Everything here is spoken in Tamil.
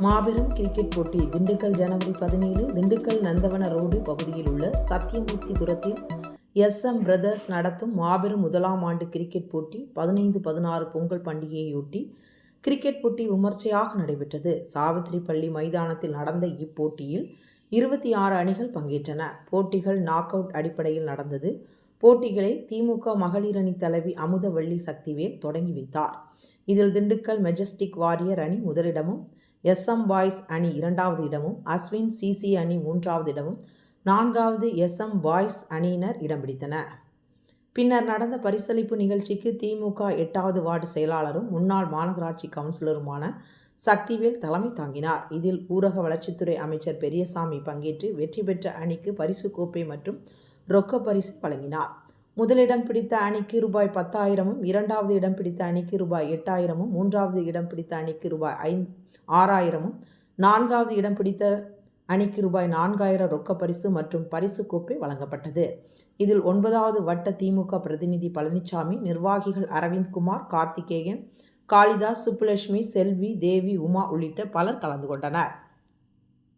மாபெரும் கிரிக்கெட் போட்டி திண்டுக்கல் ஜனவரி பதினேழு திண்டுக்கல் நந்தவன ரோடு பகுதியில் உள்ள சத்தியமூர்த்திபுரத்தில் எஸ் எம் பிரதர்ஸ் நடத்தும் மாபெரும் முதலாம் ஆண்டு கிரிக்கெட் போட்டி பதினைந்து பதினாறு பொங்கல் பண்டிகையையொட்டி கிரிக்கெட் போட்டி விமர்சையாக நடைபெற்றது. சாவித்திரி பள்ளி மைதானத்தில் நடந்த இப்போட்டியில் இருபத்தி ஆறு அணிகள் பங்கேற்றன. போட்டிகள் நாக் அவுட் அடிப்படையில் நடந்தது. போட்டிகளை திமுக மகளிர் அணி தலைவி அமுதவள்ளி சக்திவேல் தொடங்கி வைத்தார். இதில் திண்டுக்கல் மெஜஸ்டிக் வாரியர் அணி முதலிடமும் எஸ்எம் பாய்ஸ் அணி இரண்டாவது இடமும் அஸ்வின் சிசி அணி மூன்றாவது இடமும் நான்காவது எஸ்எம் பாய்ஸ் அணியினர் இடம் பிடித்தனர். பின்னர் நடந்த பரிசளிப்பு நிகழ்ச்சிக்கு திமுக எட்டாவது வார்டு செயலாளரும் முன்னாள் மாநகராட்சி கவுன்சிலருமான சக்திவேல் தலைமை தாங்கினார். இதில் ஊரக வளர்ச்சித்துறை அமைச்சர் பெரியசாமி பங்கேற்று வெற்றி பெற்ற அணிக்கு பரிசு கோப்பை மற்றும் ரொக்க பரிசு வழங்கினார். முதலிடம் பிடித்த அணிக்கு ரூபாய் பத்தாயிரமும் இரண்டாவது இடம் பிடித்த அணிக்கு ரூபாய் எட்டாயிரமும் மூன்றாவது இடம் பிடித்த அணிக்கு ரூபாய் ஐந் ஆறாயிரமும் நான்காவது இடம் பிடித்த அணிக்கு ரூபாய் நான்காயிரம் ரொக்க பரிசு மற்றும் பரிசு கோப்பை வழங்கப்பட்டது. இதில் ஒன்பதாவது வட்ட திமுக பிரதிநிதி பழனிசாமி நிர்வாகிகள் அரவிந்த்குமார் கார்த்திகேயன் காளிதாஸ் சுப்புலட்சுமி செல்வி தேவி உமா உள்ளிட்ட பலர் கலந்து கொண்டனர்.